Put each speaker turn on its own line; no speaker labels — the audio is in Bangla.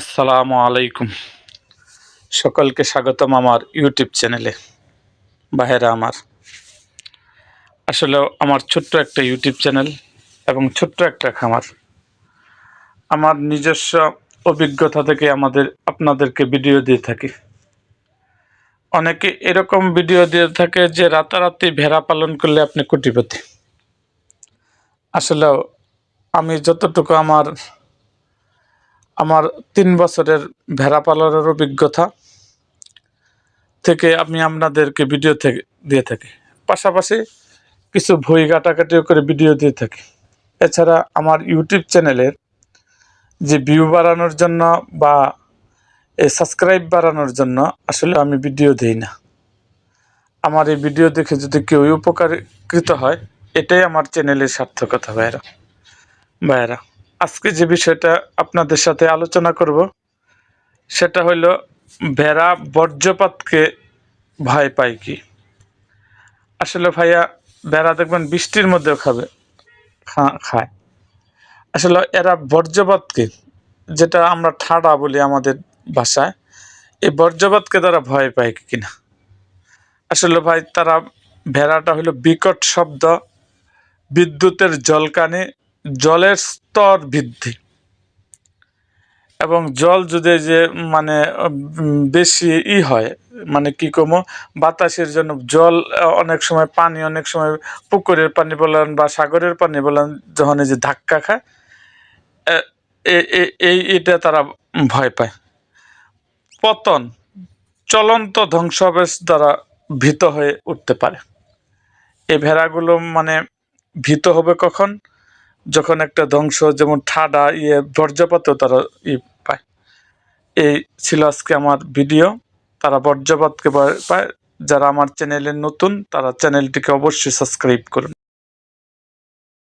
আসসালামু আলাইকুম। সকলকে স্বাগতম আমার ইউটিউব চ্যানেলে বাহেরা আমার। আসলে আমার ছোট্ট একটা ইউটিউব চ্যানেল এবং ছোট্ট একটা খামার। আমার নিজস্ব অভিজ্ঞতা থেকে আমাদের, আপনাদেরকে ভিডিও দিয়ে থাকি। অনেকে এরকম ভিডিও দিয়ে থাকে যে রাতারাতি ভেড়া পালন করলে আপনি কোটিপতি। আসলে আমি যতটুকু আমার আমার তিন বছরের ভেড়া পালনের অভিজ্ঞতা থেকে আমি আপনাদেরকে ভিডিও থেকে দিয়ে থাকি। পাশাপাশি কিছু ভই কাটাকাটিও করে ভিডিও দিয়ে থাকি। এছাড়া আমার ইউটিউব চ্যানেলের যে ভিউ বাড়ানোর জন্য বা সাবস্ক্রাইব বাড়ানোর জন্য আসলে আমি ভিডিও দিই না। আমার এই ভিডিও দেখে যদি কেউ উপকারকৃত হয়, এটাই আমার চ্যানেলের সার্থকতা ভাইরা ভাইরা আজকে যে বিষয়টা আপনাদের সাথে আলোচনা করব, সেটা হলো ভেড়া বর্জ্যপাতকে ভয় পায় কি? আসলে ভাইয়া, ভেড়া দেখবেন বৃষ্টির মধ্যেও খাবে খায়। আসলে এরা বর্জ্যপাতকে, যেটা আমরা ঠাডা বলি আমাদের ভাষায়, এই বর্জ্যপাতকে তারা ভয় পায় কি কিনা? আসলে ভাই, তারা ভেড়াটা হলো বিকট শব্দ, বিদ্যুতের জলকানি জলের স্তর বৃদ্ধি। এবং জল যদি যে মানে বেশি ই হয় মানে কি কমো, বাতাসের জন্য জল অনেক সময় পানি, অনেক সময় পুকুরের পানি বলেন বা সাগরের পানি বলেন, যখন এই যে ধাক্কা খায় এই এটা তারা ভয় পায়। পতন, চলন্ত ধ্বংসাবেশ দ্বারা ভীত হয়ে উঠতে পারে। এই ভেড়াগুলো মানে ভীত হবে কখন? যখন একটা ধ্বংস, যেমন ঠাডা ইয়ে বর্জ্যপাতেও তারা ই পায়। এই ছিল আজকে আমার ভিডিও। তারা বর্জ্যপাতকে পায়। যারা আমার চ্যানেলে নতুন, তারা চ্যানেলটিকে অবশ্যই সাবস্ক্রাইব করুন।